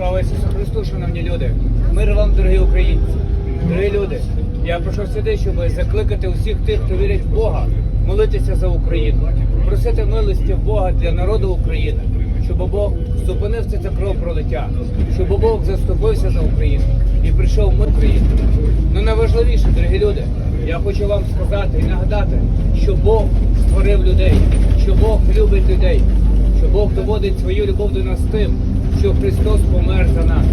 Слава Ісусу Христу, шановні люди! Мир вам, дорогі українці! Дорогі люди! Я прийшов сюди, щоб закликати усіх тих, хто вірить в Бога, молитися за Україну, просити милості в Бога для народу України, щоб Бог зупинив це кровопролиття, щоб Бог заступився за Україну і прийшов мир Україну. Ну найважливіше, дорогі люди, я хочу вам сказати і нагадати, що Бог створив людей, що Бог любить людей, що Бог доводить свою любов до нас тим, що Христос помер за нас.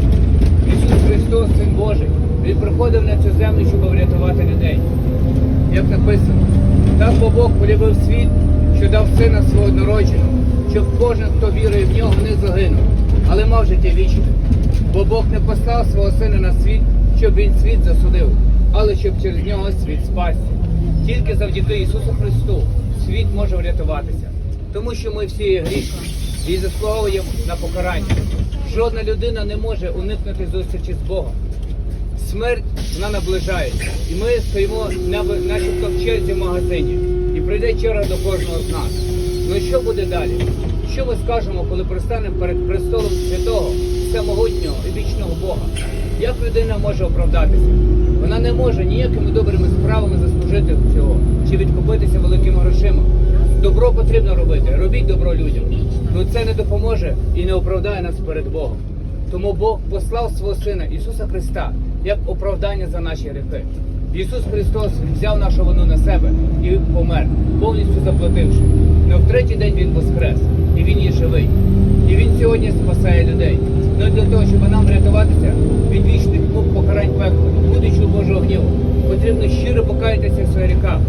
Ісус Христос, Син Божий, Він приходив на цю землю, щоб врятувати людей. Як написано, так бо Бог полюбив світ, що дав сина свого народженого, щоб кожен, хто вірує в нього, не загинув, але мав життя вічне. Бо Бог не послав свого сина на світ, щоб він світ засудив, але щоб через нього світ спасся. Тільки завдяки Ісусу Христу світ може врятуватися, тому що ми всі є грішні і заслуговуємо на покарання. Жодна людина не може уникнути зустрічі з Богом. Смерть вона наближається, і ми стоїмо на- начебто в черзі в магазині, і прийде черга до кожного з нас. Ну що буде далі? Що ми скажемо, коли пристанемо перед престолом святого, всемогутнього і вічного Бога? Як людина може оправдатися? Вона не може ніякими добрими справами заслужити цього чи відкупитися великими грошима. Добро потрібно робити, робіть добро людям. Ну це не допоможе і не оправдає нас перед Богом. Тому Бог послав свого Сина Ісуса Христа як оправдання за наші гріхи. Ісус Христос взяв нашу вину на себе і помер, повністю заплативши. Но в третій день Він воскрес, і Він є живий. І Він сьогодні спасає людей. Ну для того, щоб нам врятуватися від вічних покарань пекла, будучи Божого гніву, потрібно щиро покаятися в своїх гріхах,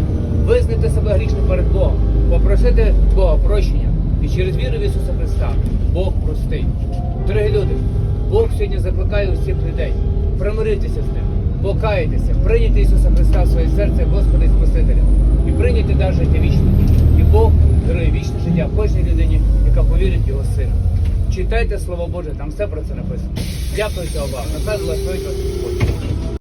визнати себе грішним перед Богом, попросити Бога прощення. І через віру в Ісуса Христа Бог простить. Дорогі люди, Бог сьогодні закликає усіх людей примиритися з ним, покаятися, прийняти Ісуса Христа в своє серце, Господа і Спасителя, і прийняти дар життя вічне. І Бог дарує вічне життя кожній людині, яка повірить в Його Сина. Читайте Слово Боже, там все про це написано. Дякую за увагу. Благословить вас Господь.